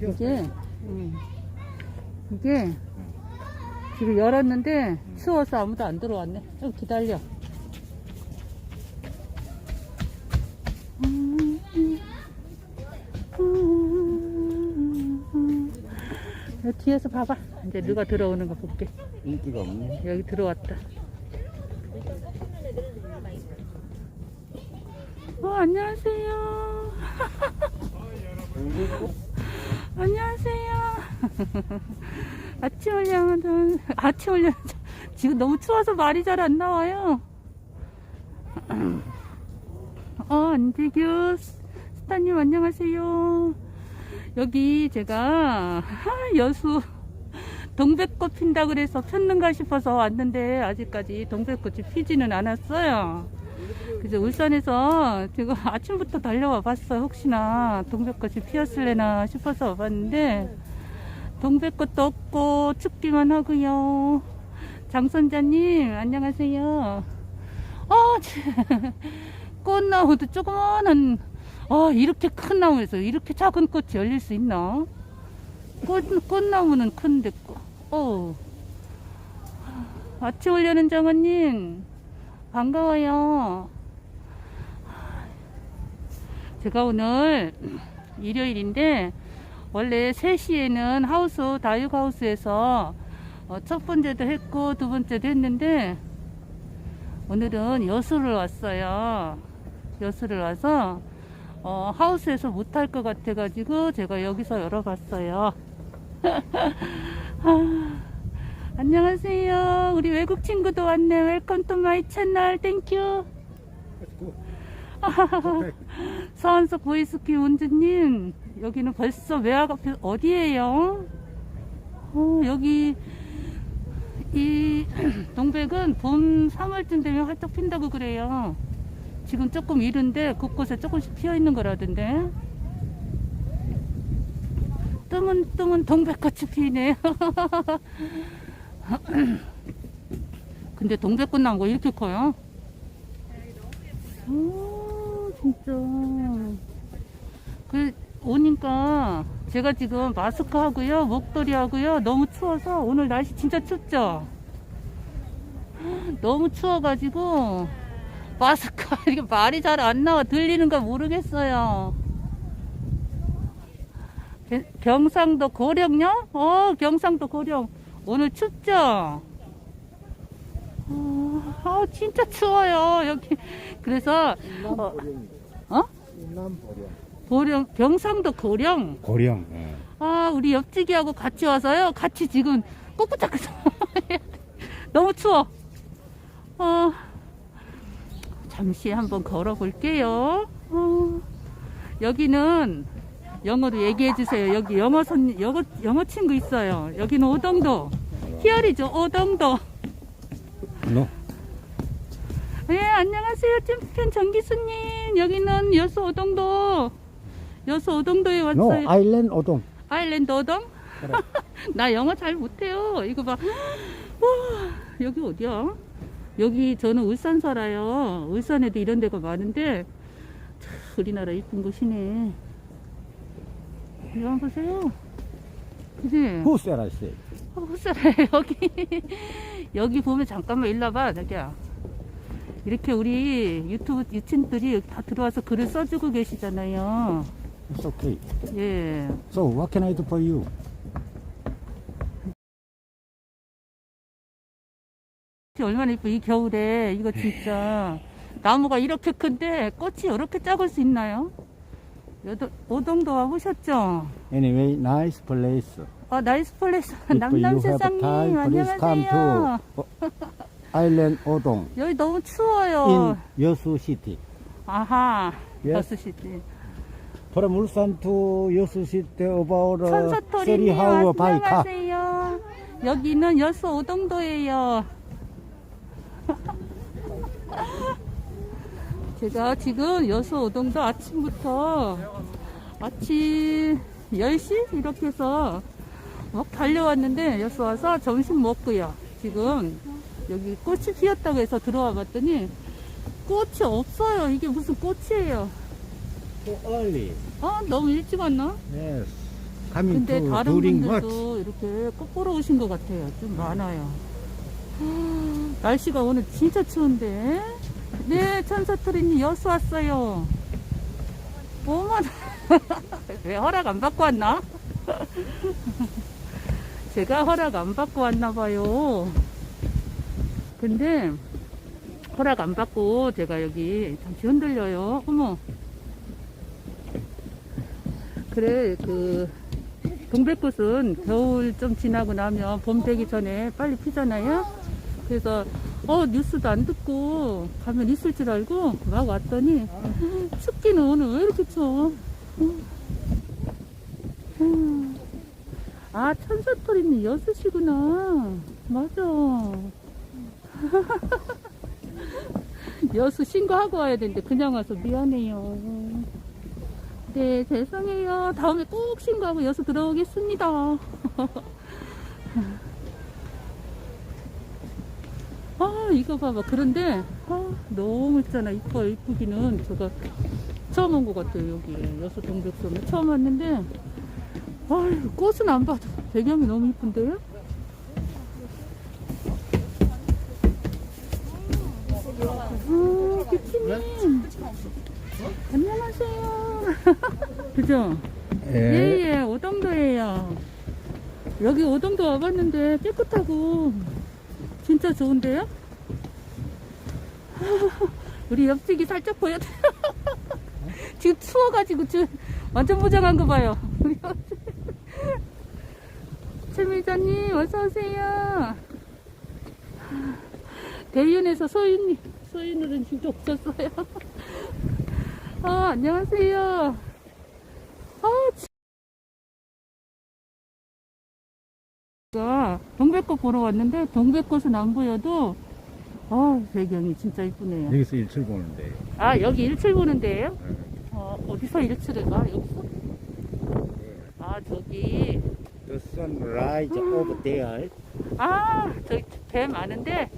이. 이게, 음, 이게, 지금 열었는데, 추워서 아무도 안 들어왔네. 좀 기다려. 여기 뒤에서 봐봐. 이제 누가 들어오는 거 볼게. 인기가 없네. 여기 들어왔다. 어, 안녕하세요. 안녕하세요. 아침 올려면 아침 올려 지금 너무 추워서 말이 잘 안 나와요. 어, 안재규 스타님 안녕하세요. 여기 제가 하, 여수 동백꽃 핀다 그래서 폈는가 싶어서 왔는데 아직까지 동백꽃이 피지는 않았어요. 그래서 울산에서 지금 아침부터 달려와 봤어요. 혹시나 동백꽃이 피었을래나 싶어서 와봤는데 동백꽃도 없고 춥기만 하고요. 장선자님 안녕하세요. 아, 참. 꽃나무도 조그마한 아 이렇게 큰 나무에서 이렇게 작은 꽃이 열릴 수 있나? 꽃, 꽃나무는 큰데 꽃. 어. 아침 올려는 장원님 반가워요. 제가 오늘 일요일인데 원래 3시에는 하우스 다육하우스에서 어, 첫 번째도 했고 두 번째도 했는데 오늘은 여수를 왔어요. 여수를 와서 어, 하우스에서 못할 것 같아가지고 제가 여기서 열어봤어요. 아, 안녕하세요. 우리 외국 친구도 왔네. 웰컴 투 마이 채널. 땡큐. 서한석 보이스키 운주님, 여기는 벌써 외화가 피- 어디예요? 어, 여기 이 동백은 봄 3월쯤 되면 활짝 핀다고 그래요. 지금 조금 이른데 곳곳에 조금씩 피어 있는 거라던데. 뜸은 뜸은 동백꽃이 피네. 근데 동백꽃 나온 거 이렇게 커요? 오, 진짜. 그, 오니까 제가 지금 마스크 하고요, 목도리 하고요, 너무 추워서 오늘 날씨 진짜 춥죠? 너무 추워가지고 마스크 이게 말이 잘 안 나와 들리는가 모르겠어요. 게- 경상도 고령요? 어, 경상도 고령. 오늘 춥죠? 어, 아, 진짜 추워요. 여기. 그래서, 어, 어? 고령, 경상도 고령. 고령. 예. 아, 우리 옆지기하고 같이 와서요. 같이 지금 꾹꾹 너무 추워. 어, 잠시 한번 걸어 볼게요. 어, 여기는 영어로 얘기해 주세요. 여기 영어 선, 영어, 영어 친구 있어요. 여기는 오동도. 히얼이죠, 오동도. 노. 네, 안녕하세요. 찐팬 정기수님. 여기는 여수 오동도. 여수 오동도에 노 왔어요. 아일랜드 오동. 아일랜드 오동? 그래. 나 영어 잘 못해요. 이거 봐. 와, 여기 어디야? 여기 저는 울산 살아요. 울산에도 이런 데가 많은데 참, 우리나라 이쁜 곳이네. 이거 한번 보세요. 그지? 후세라시. 어, 헛살해 여기 여기 보면 잠깐만 일로 와봐 자기야 이렇게 우리 유튜브 유친들이 다 들어와서 글을 써주고 계시잖아요 It's okay. 예 So what can I do for you? 얼마나 이뻐 이 겨울에 이거 진짜 나무가 이렇게 큰데 꽃이 이렇게 작을 수 있나요? 여도, 오동도 와보셨죠? Anyway, nice place. 아 나이스 플레이스 If you have 남남세상님 time, please come 안녕하세요 to uh, Island Odong 여기 너무 추워요 in Yosu City. 아하 Yes. 여수시티 From Ulsan to Yosu City about uh, 천사토리님 30 hour by car. 안녕하세요. 여기는 여수 오동도예요. 제가 지금 여수 오동도 아침부터 아침 10시 이렇게 해서 막 달려왔는데 여수 와서 점심 먹고요. 지금 여기 꽃이 피었다고 해서 들어와 봤더니 꽃이 없어요. 이게 무슨 꽃이에요. 아, 너무 일찍 왔나? Coming 근데 다른? 분들도 이렇게 거꾸로 오신 것 같아요. 좀 많아요. 날씨가 오늘 진짜 추운데. 네, 천사토리님 여수 왔어요. 어머나. 왜 허락 안 받고 왔나? 제가 허락 안 받고 왔나 봐요. 근데 허락 안 받고 제가 여기 잠시 흔들려요. 어머. 그래, 그, 동백꽃은 겨울 좀 지나고 나면 봄 되기 전에 빨리 피잖아요. 그래서 어 뉴스도 안 듣고 가면 있을 줄 알고 막 왔더니 춥기는 오늘 왜 이렇게 추워? 음. 아 천사토리님 여수시구나. 맞아. 여수 신고하고 와야 되는데 그냥 와서 미안해요. 네, 죄송해요. 다음에 꼭 신고하고 여수 들어오겠습니다. 아, 이거 봐봐. 그런데, 아, 너무 있잖아. 이뻐, 이쁘기는. 제가 처음 온 것 같아요, 여기. 여수 동백섬에 처음 왔는데, 아유, 꽃은 안 봐도 배경이 너무 이쁜데요? 아, 비키님. 안녕하세요. 그죠? 예. 예, 예, 오동도예요. 여기 오동도 와봤는데 깨끗하고 진짜 좋은데요? 우리 옆집이 살짝 보여. 지금 추워가지고 지금 완전 무장한 거 봐요. 우리. 최미자님, 어서오세요. 대윤에서 소윤, 소윤으로는 진짜 없었어요. 아, 안녕하세요. 아, 제가 동백꽃 보러 왔는데 동백꽃은 안 보여도 아 배경이 진짜 이쁘네요. 여기서 일출 보는데. 아 여기 일출 보는 데예요? 어, 어디서 일출을 봐? 여기서? 아 저기 The sunrise over there. 아 저기 배 많은데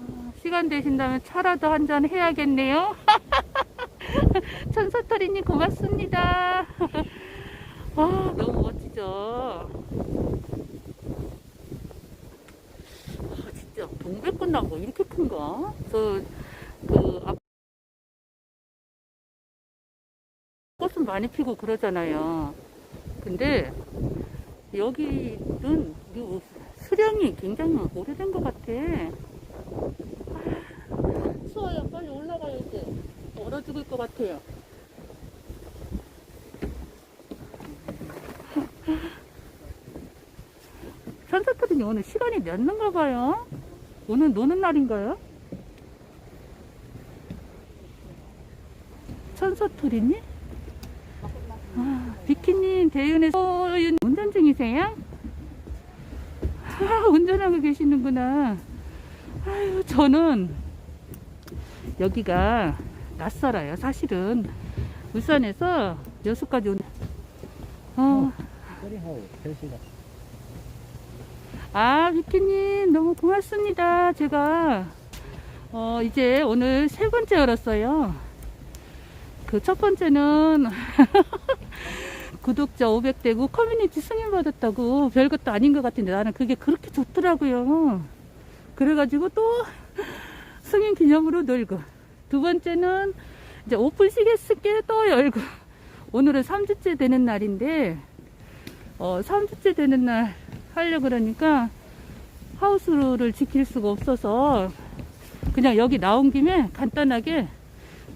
아, 시간 되신다면 차라도 한 잔 해야겠네요. 천사터리님 고맙습니다. 아 너무 멋지죠. 아, 진짜 동백꽃 나무 이렇게 큰가? 저그 앞 꽃은 많이 피고 그러잖아요. 근데 여기는 이 수령이 굉장히 오래된 것 같아. 아, 추워요. 빨리 올라가야 돼. 얼어 죽을 것 같아요. 천사터리니 오늘 시간이 늦는가 봐요. 오늘 노는 날인가요? 천사토리니? 아, 비키님, 대윤에서 소윤 운전 중이세요? 아, 운전하고 계시는구나. 아유, 저는 여기가 낯설어요. 사실은 울산에서 여수까지 온. 어, 셋이가. 아, 비키님, 너무 고맙습니다. 제가, 어, 이제 오늘 세 번째 열었어요. 그 첫 번째는, 구독자 500대고 커뮤니티 승인받았다고 별것도 아닌 것 같은데 나는 그게 그렇게 좋더라고요. 그래가지고 또 승인 기념으로 놀고. 두 번째는 이제 오픈 시계스께 또 열고. 오늘은 3주째 되는 날인데, 어, 3주째 되는 날 하려고 그러니까 하우스를 지킬 수가 없어서 그냥 여기 나온 김에 간단하게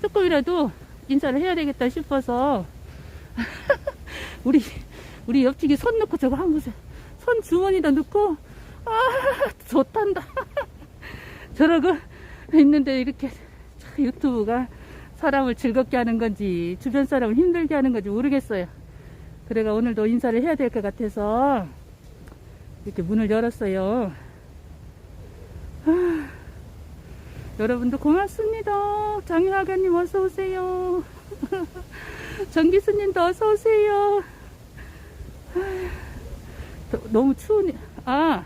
조금이라도 인사를 해야 되겠다 싶어서 우리 우리 옆집이 손 넣고 저거 한 보세요. 손 주머니다 넣고 아 좋단다. 저러고 있는데 이렇게 참 유튜브가 사람을 즐겁게 하는 건지 주변 사람을 힘들게 하는 건지 모르겠어요. 그래가 오늘도 인사를 해야 될 것 같아서 이렇게 문을 열었어요. 아, 여러분도 고맙습니다. 장유하가님 어서 오세요. 정기수님도 어서 오세요. 아, 더- 너무 추우니 아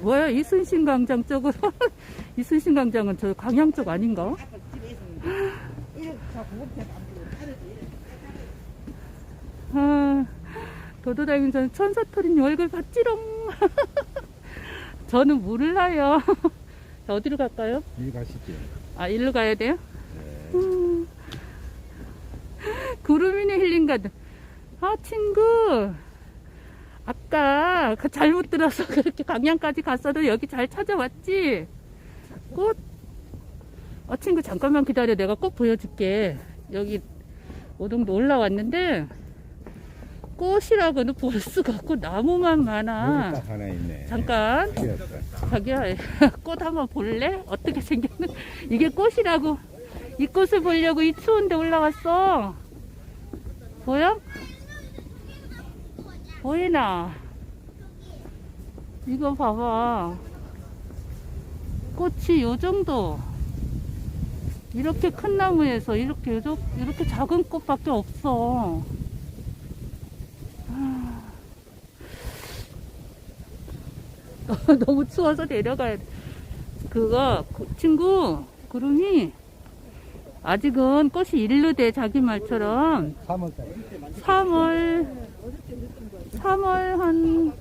뭐야 이순신 광장 쪽으로 이순신 광장은 저 광양 쪽 아닌가? 도도다님 저는 천사토리님 얼굴 봤지롱. 저는 몰라요. 자, 어디로 갈까요? 이 가시죠. 아, 일로 가야 돼요? 네. 음. 구름이네 힐링 가든. 아, 친구. 아까 그 잘못 들어서 그렇게 강양까지 갔어도 여기 잘 찾아왔지? 꽃. 어, 친구 잠깐만 기다려. 내가 꼭 보여줄게. 여기 오동도 올라왔는데 꽃이라고는 볼 수가 없고 나무만 많아. 딱 하나 있네. 잠깐. 튀었어. 자기야 꽃 한번 볼래? 어떻게 생겼는? 이게 꽃이라고 이 꽃을 보려고 이 추운데 올라왔어. 보여? 보이나? 이거 봐봐. 꽃이 요 정도. 이렇게 큰 나무에서 이렇게 요 정- 이렇게 작은 꽃밖에 없어. 너무 추워서 내려가야 돼. 그거, 그 친구, 구름이, 아직은 꽃이 일르대, 자기 말처럼. 3월달. 3월, 3월 한,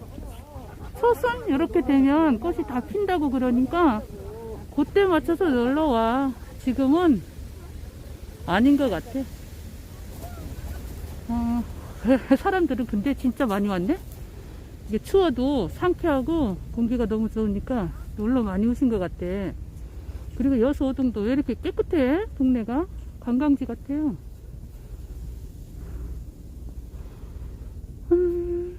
초순? 이렇게 되면 꽃이 다 핀다고 그러니까, 그때 맞춰서 놀러 와. 지금은 아닌 것 같아. 어, 사람들은 근데 진짜 많이 왔네? 이게 추워도 상쾌하고 공기가 너무 좋으니까 놀러 많이 오신 것 같아. 그리고 여수 오동도 왜 이렇게 깨끗해? 동네가? 관광지 같아요. 음.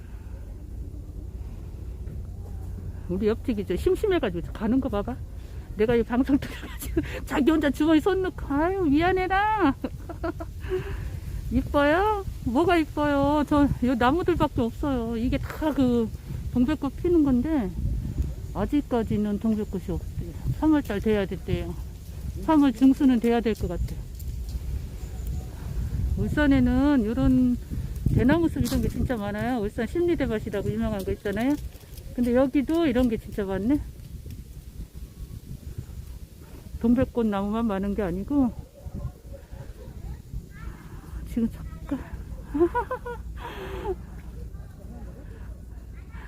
우리 옆집이 저 심심해가지고 가는 거 봐봐. 내가 이 방송 들어가지고 자기 혼자 주머니 손 넣고 아유 미안해라. 이뻐요? 뭐가 이뻐요? 저, 요 나무들밖에 없어요. 이게 다 그 동백꽃 피는 건데, 아직까지는 동백꽃이 없대요. 3월달 돼야 됐대요. 3월 중순은 돼야 될 것 같아요. 울산에는 이런 대나무 숲 이런 게 진짜 많아요. 울산 심리대밭이라고 유명한 거 있잖아요. 근데 여기도 이런 게 진짜 많네. 동백꽃 나무만 많은 게 아니고, 지금 잠깐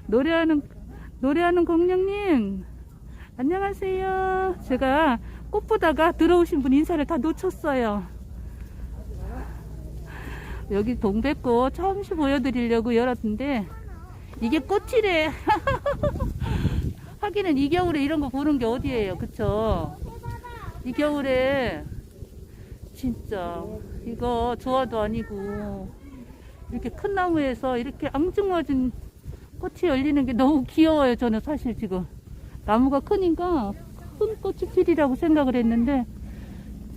노래하는 노래하는 공룡님 안녕하세요. 제가 꽃 보다가 들어오신 분 인사를 다 놓쳤어요. 여기 동백꽃 처음시 보여드리려고 열었는데 이게 꽃이래. 하기는 이 겨울에 이런 거 보는 게 어디예요, 그쵸? 이 겨울에 진짜. 이거 조화도 아니고 이렇게 큰 나무에서 이렇게 앙증맞은 꽃이 열리는 게 너무 귀여워요 저는 사실 지금. 나무가 크니까 큰 꽃이 필이라고 생각을 했는데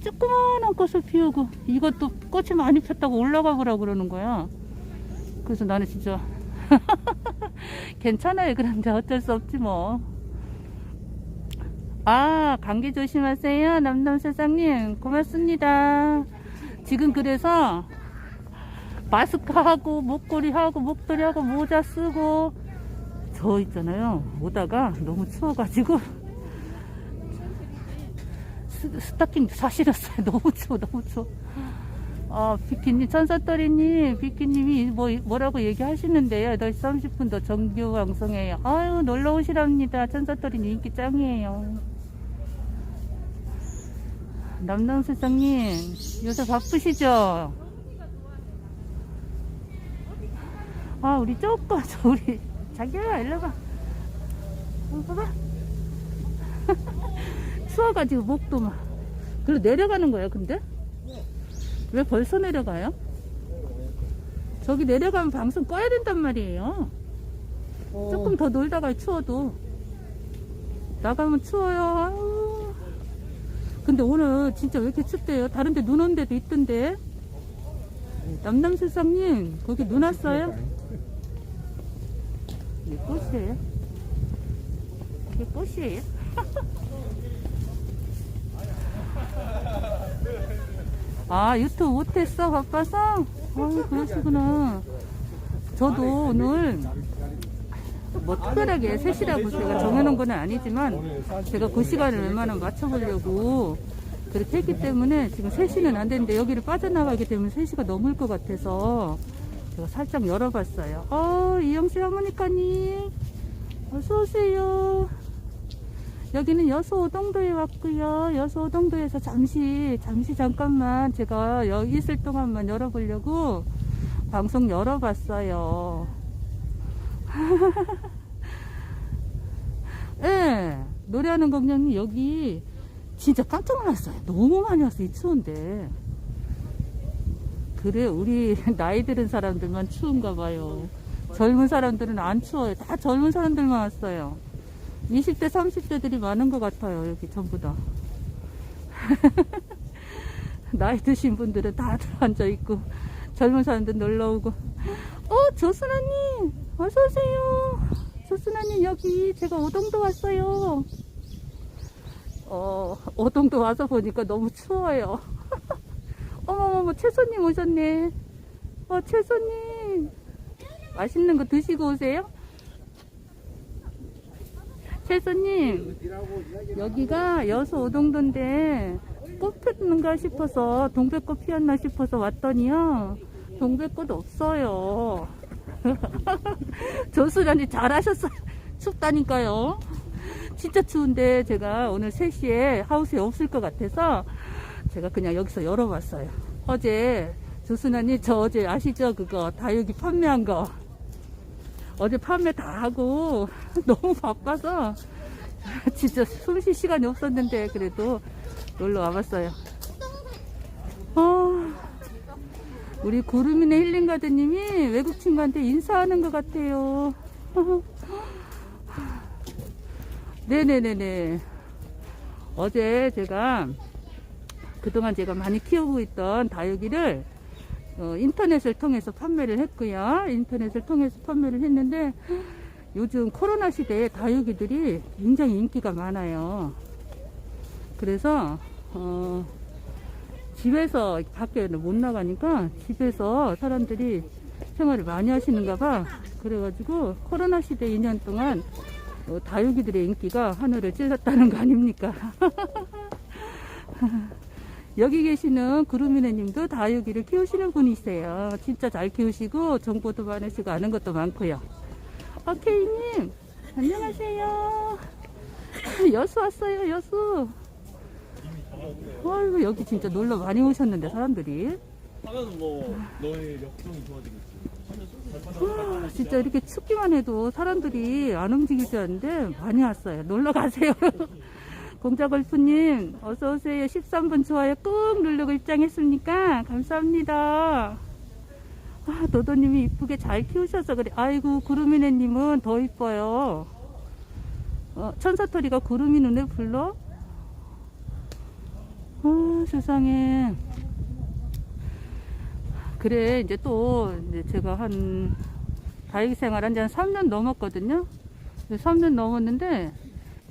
조그마한 꽃을 피우고 이것도 꽃이 많이 폈다고 올라가 보라 그러는 거야. 그래서 나는 진짜 괜찮아요 그런데 어쩔 수 없지 뭐 아, 감기 조심하세요. 남남 사장님. 고맙습니다. 지금 그래서 마스크하고 목걸이하고 목도리하고 모자 쓰고 저 있잖아요. 오다가 너무 추워가지고 스, 스타킹 사실었어요. 너무 추워, 너무 추워. 아, 비키님, 천사떨이님, 비키님이 뭐, 뭐라고 얘기하시는데요. 8시 30분 더 정규 방송해요. 아유, 놀러 오시랍니다. 천사떨이님 인기 짱이에요. 남남 사장님, 요새 바쁘시죠? 아, 우리 조금, 저 우리, 자기야, 일로 봐. 어, 봐봐. 추워가지고 목도 막. 그리고 내려가는 거예요, 근데? 왜 벌써 내려가요? 저기 내려가면 방송 꺼야 된단 말이에요. 조금 더 놀다가 추워도. 나가면 추워요. 아유. 근데 오늘 진짜 왜 이렇게 춥대요? 다른 데 눈 온 데도 있던데. 남남세상님, 거기 눈 왔어요? 이게 꽃이에요? 이게 꽃이에요? 아, 유튜브 못했어? 바빠서? 아, 그러시구나. 저도 오늘 뭐 특별하게 3시라고 제가 정해놓은 건 아니지만 제가 그 시간을 웬만하면 맞춰보려고 그렇게 했기 때문에 지금 3시는 안 되는데 여기를 빠져나가게 되면 3시가 넘을 것 같아서 제가 살짝 열어봤어요. 어, 이영실 할머니까님. 어서오세요. 여기는 여수오동도에 왔고요. 여수오동도에서 잠시, 잠시 잠깐만 제가 여기 있을 동안만 열어보려고 방송 열어봤어요. 예, 네, 노래하는 공연이 여기 진짜 깜짝 놀랐어요. 너무 많이 왔어요. 이 추운데. 그래, 우리 나이 들은 사람들만 추운가 봐요. 젊은 사람들은 안 추워요. 다 젊은 사람들만 왔어요. 20대, 30대들이 많은 것 같아요. 여기 전부 다. 나이 드신 분들은 다들 앉아있고, 젊은 사람들 놀러 오고. 어, 조순아님! 어서오세요. 조순아님, 여기 제가 오동도 왔어요. 어, 오동도 와서 보니까 너무 추워요. 어머머머, 채소님 오셨네. 어, 채소님. 맛있는 거 드시고 오세요? 채소님, 여기가 여수 오동도인데 꽃 피었는가 싶어서 동백꽃 피었나 싶어서 왔더니요. 동백꽃 없어요. 조수련이 잘하셨어요. 춥다니까요. 진짜 추운데 제가 오늘 3시에 하우스에 없을 것 같아서 제가 그냥 여기서 열어봤어요. 어제 조순아님 저 어제 아시죠? 그거 다육이 판매한 거. 어제 판매 다 하고 너무 바빠서 진짜 숨 쉴 시간이 없었는데 그래도 놀러 와봤어요. 어, 우리 구름이네 힐링가드님이 외국 친구한테 인사하는 것 같아요. 네네네네. 어제 제가 그동안 제가 많이 키우고 있던 다육이를 어, 인터넷을 통해서 판매를 했고요. 인터넷을 통해서 판매를 했는데 요즘 코로나 시대에 다육이들이 굉장히 인기가 많아요. 그래서 어, 집에서 밖에는 못 나가니까 집에서 사람들이 생활을 많이 하시는가 봐. 그래가지고 코로나 시대 2년 동안 어, 다육이들의 인기가 하늘을 찔렀다는 거 아닙니까? 여기 계시는 구루미네 님도 다육이를 키우시는 분이세요. 진짜 잘 키우시고 정보도 많으시고 아는 것도 많고요. 어, 케이 님, 안녕하세요. 여수 왔어요, 여수. 아이고, 여기 진짜 놀러 많이 오셨는데, 사람들이. 하면 뭐 너의 역동이 도와주겠지. 와, 진짜 이렇게 춥기만 해도 사람들이 안 움직이지 않는데 많이 왔어요. 놀러 가세요. 공자골프님, 어서오세요. 13분 좋아요 꾹 누르고 입장했습니까? 감사합니다. 아, 노도님이 이쁘게 잘 키우셔서 그래. 아이고, 구루미네님은 더 이뻐요. 어, 천사토리가 구름이 눈에 불러? 아, 세상에. 그래, 이제 또, 이제 제가 한, 다육 생활 한 지 한 3년 넘었거든요. 3년 넘었는데,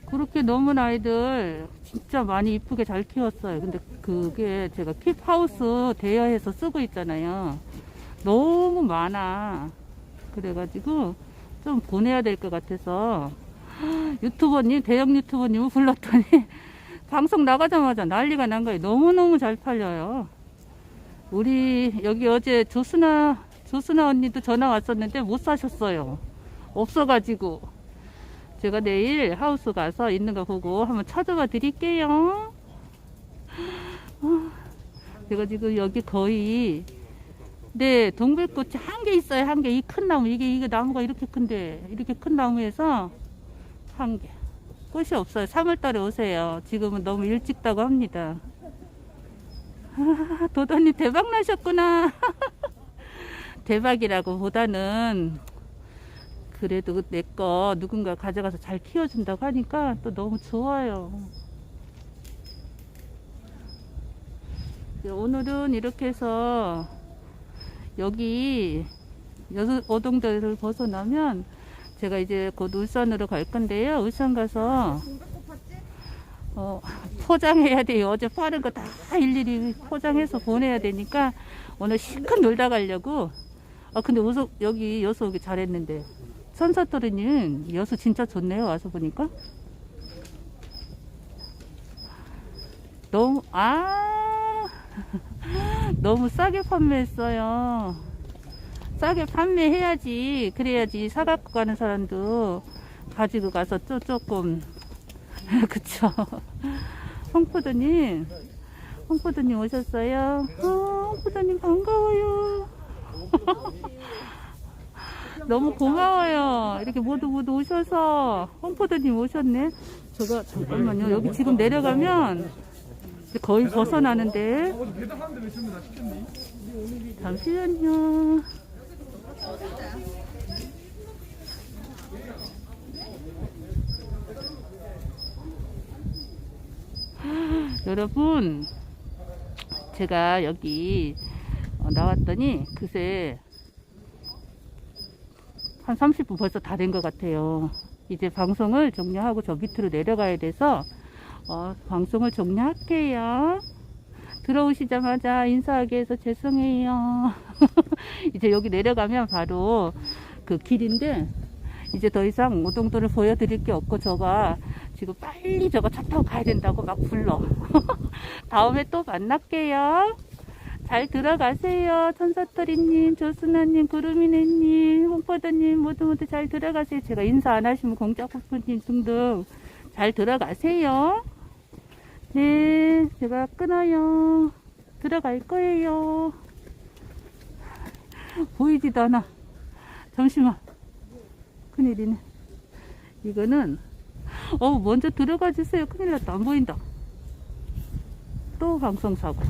그렇게 넘은 아이들 진짜 많이 이쁘게 잘 키웠어요. 근데 그게 제가 킵하우스 대여해서 쓰고 있잖아요. 너무 많아. 그래가지고 좀 보내야 될 것 같아서 유튜버님, 대형 유튜버님을 불렀더니 방송 나가자마자 난리가 난 거예요. 너무너무 잘 팔려요. 우리 여기 어제 조순아, 조순아 언니도 전화 왔었는데 못 사셨어요. 없어가지고. 제가 내일 하우스 가서 있는 거 보고 한번 찾아봐 드릴게요. 아, 제가 지금 여기 거의 네 동백꽃이 한 개 있어요 한 개 이 큰 나무 이게 이게 나무가 이렇게 큰데 이렇게 큰 나무에서 한 개 꽃이 없어요. 3월달에 오세요. 지금은 너무 일찍 다고 합니다. 아, 도도님 대박 나셨구나. 대박이라고 보다는 그래도 내 거 누군가 가져가서 잘 키워준다고 하니까 또 너무 좋아요. 네, 오늘은 이렇게 해서 여기 여수 오동도를 벗어나면 제가 이제 곧 울산으로 갈 건데요. 울산 가서 어, 포장해야 돼요. 어제 빠른 거다 일일이 포장해서 보내야 되니까 오늘 실컷 놀다 가려고. 아 근데 우서, 여기 여수 오기 잘했는데 선사토리님 여수 진짜 좋네요 와서 보니까 너무 아 너무 싸게 판매했어요 싸게 판매해야지. 그래야지 사갖고 가는 사람도 가지고 가서 또 조금 그쵸. 홍포도님, 홍포도님 오셨어요? 어, 홍포도님 반가워요. 너무 고마워요. 이렇게 모두 모두 오셔서 홍포도님 오셨네. 저거 잠깐만요. 여기 지금 내려가면 거의 벗어나는데. 잠시만요. 여러분, 제가 여기 어, 나왔더니 그새 한 30분 벌써 다 된 것 같아요. 이제 방송을 종료하고 저 밑으로 내려가야 돼서 어, 방송을 종료할게요. 들어오시자마자 인사하게 해서 죄송해요. 이제 여기 내려가면 바로 그 길인데 이제 더 이상 오동도를 보여드릴 게 없고 저가 지금 빨리 저거 차 타고 가야 된다고 막 불러. 다음에 또 만날게요. 잘 들어가세요. 천사터리님, 조순아님, 구루미네님, 홍포도님 모두 모두 잘 들어가세요. 제가 인사 안 하시면 공짜쿠프님 등등 잘 들어가세요. 네, 제가 끊어요. 들어갈 거예요. 보이지도 않아. 잠시만. 큰일이네. 이거는, 어, 먼저 들어가 주세요. 큰일 났다. 안 보인다. 또 방송 사고.